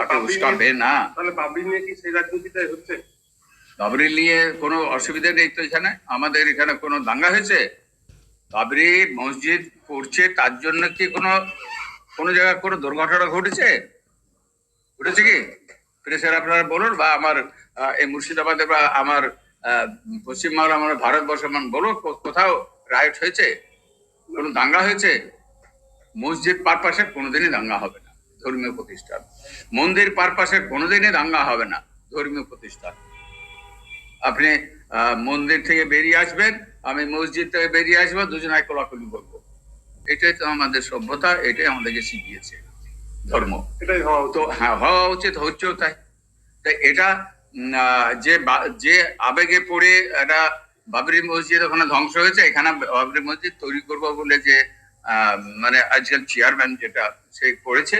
তাকে উস্কাবে না। তাহলে বাবরি নিয়ে কি সেই রাজনীতিটাই হচ্ছে? বাবরি নিয়ে কোনো অসুবিধা নেই তো এখানে? আমাদের এখানে কোনো দাঙ্গা হয়েছে? বাবরি মসজিদ করছে তার জন্য কি কোনো কোনো জায়গায় কোনো দুর্ঘটনা ঘটেছে? ঘটেছে কি? প্রেসের আপনারা বলুন বা আমার এই মুর্শিদাবাদে বা আমার আহ, পশ্চিমবাংলা আমার ভারতবর্ষ মান বলুন কোথাও রাইট হয়েছে? কোনো দাঙ্গা হয়েছে? মসজিদ পারপাসে কোনোদিনই দাঙ্গা হবে না। ধর্মীয় প্রতিষ্ঠান। মন্দির পারপাসে কোনোদিনই দাঙ্গা হবে না ধর্মীয় প্রতিষ্ঠান। আপনি মন্দির থেকে বেরিয়ে আসবেন আমি মসজিদ থেকে বেরিয়ে আসব দুজনে কোলাকুলি করব। এটাই তো আমাদের সভ্যতা এটাই আমাদেরকে শিখিয়েছে ধর্ম। এটাই হওয়া উচিত। তো হ্যাঁ হওয়া উচিত হচ্ছেও তাই। তাই এটা যে যে আবেগে পড়ে একটা বাবরি মসজিদ ওখানে ধ্বংস হয়েছে এখানে বাবরি মসজিদ তৈরি করব বলে যে আহ, মানে আজকাল চেয়ারম্যান যেটা সে করেছে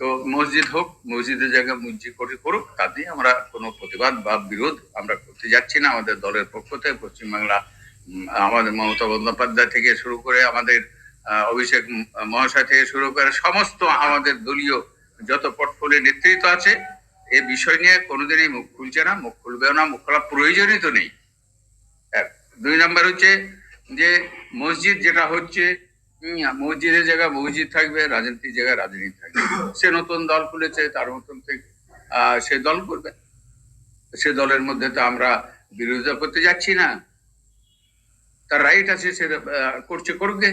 তো মসজিদ হোক, মসজিদের জায়গায় মসজিদ করে করুক তাতে আমরা কোনো প্রতিবাদ বা বিরোধ আমরা করতে যাচ্ছি না। আমাদের দলের পক্ষ থেকে পশ্চিমবাংলা আমাদের মমতা বন্দ্যোপাধ্যায় থেকে শুরু করে আমাদের অভিষেক মহাশয় থেকে শুরু করে সমস্ত আমাদের দলীয় যত পোর্টফোলিও নেতৃত্ব আছে, এ বিষয় নিয়ে কোনোদিনই মুখ খুলছে না, মুখ খুলবেও না, মুখ খোলা প্রয়োজনই তো নেই। এক, দুই নাম্বার হচ্ছে যে মসজিদ যেটা হচ্ছে মসজিদের জায়গায় মসজিদ থাকবে রাজনীতির জায়গায় রাজনীতি থাকবে। সে নতুন দল খুলেছে তার মতন থেকে সে দল করবে। সে দলের মধ্যে তো আমরা বিরোধিতা করতে যাচ্ছি না। তার রাইট আছে সে করছে করবে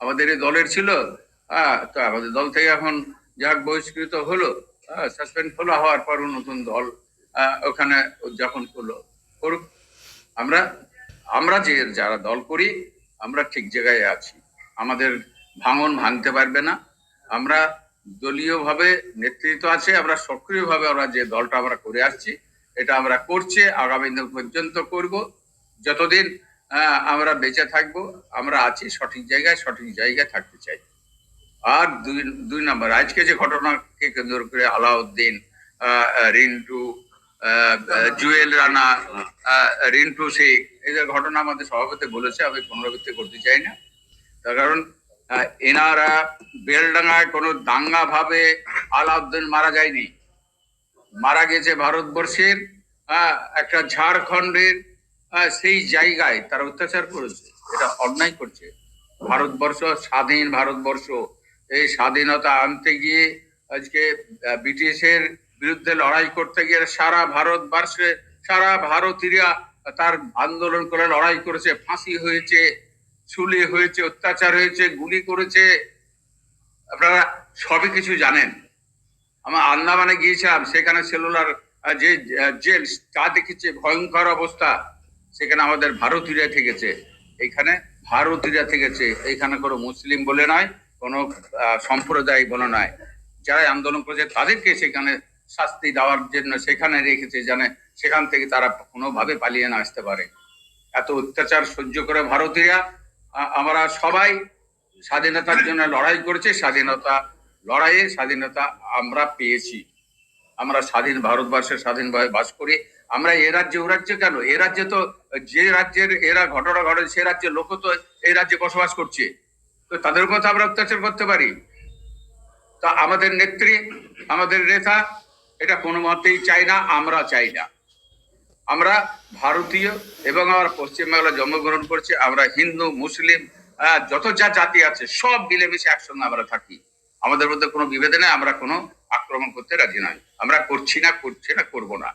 আমাদের এই দলের ছিল আহ, তো আমাদের দল থেকে এখন যাক বহিষ্কৃত হলো সাসপেন্ড হলো হওয়ার পরও নতুন দল ওখানে উদযাপন করল। করুক। আমরা আমরা যে যারা দল করি আমরা ঠিক জায়গায় আছি। আমাদের ভাঙন ভাঙতে পারবে না। আমরা দলীয়ভাবে নেতৃত্ব আছে, আমরা সক্রিয়ভাবে আমরা যে দলটা আমরা করে আসছি, এটা আমরা করছি, আগামী দিন পর্যন্ত করব। যতদিন আমরা বেঁচে থাকব, আমরা আছি সঠিক জায়গায় সঠিক জায়গায় থাকতে চাই। আর দুই দুই নম্বর, আজকে যে ঘটনাকে কেন্দ্র করে আলাউদ্দিন রিন্টু জুয়েল রানা রিন্টু শেখ এদের ঘটনা আমাদের সভাপতি বলেছে, আমি পুনরাবৃত্তি করতে চাই না। কারণ এনারা বেলডাঙ্গায় কোনো দাঙ্গা ভাবে আলাউদ্দিন মারা যায়নি। মারা গেছে ভারতবর্ষের একটা ঝাড়খণ্ডের সেই জায়গায় তারা অত্যাচার করেছে। এটা অন্যায় করছে। ভারতবর্ষ, স্বাধীন ভারতবর্ষ, এই স্বাধীনতা আনতে গিয়ে আজকে ব্রিটিশের বিরুদ্ধে লড়াই করতে গিয়ে সারা ভারতবর্ষে, সারা ভারতীয়রা তার আন্দোলন করে লড়াই করেছে, ফাঁসি হয়েছে। চুলি হয়েছে, অত্যাচার হয়েছে, গুলি করেছে। আপনারা সবই কিছু জানেন। আমার আন্দামানে গিয়েছিলাম, সেখানে সেলুলার যে জেল, তা দেখেছে, ভয়ঙ্কর অবস্থা। সেখানে আমাদের ভারতীয়রা থেকেছে। এখানে ভারতীয়রা থেকেছে। এখানে কোনো মুসলিম বলে নয়, কোনো সম্প্রদায় বলে নয়। যারা আন্দোলন করেছে, তাদেরকে সেখানে শাস্তি দেওয়ার জন্য সেখানে রেখেছে জানে সেখান থেকে তারা কোনোভাবে পালিয়ে না আসতে পারে। এত অত্যাচার সহ্য করে ভারতীয়রা। আমরা সবাই স্বাধীনতার জন্য লড়াই করেছে, স্বাধীনতা লড়াইয়ে স্বাধীনতা আমরা পেয়েছি। আমরা স্বাধীন ভারতবর্ষের স্বাধীনভাবে বাস করি। আমরা এ রাজ্যে, ও রাজ্যে কেন? এ রাজ্যে তো যে রাজ্যের এরা ঘটনা ঘটে, সে রাজ্যের লোক তো এই রাজ্যে বসবাস করছে। তো তাদের কথা আমরা অত্যাচার করতে পারি। তা আমাদের নেত্রী, আমাদের নেতা, এটা কোনো মতেই চাই না, আমরা চাই না। আমরা ভারতীয় এবং আমরা পশ্চিমবাংলা জন্মগ্রহণ করছি, আমরা হিন্দু, মুসলিম যত যা জাতি আছে, সব মিলেমিশে একসঙ্গে আমরা থাকি। আমাদের মধ্যে কোনো বিভেদ নেই, আমরা কোনো আক্রমণ করতে রাজি নয় আমরা করছি না করছি না, করব না।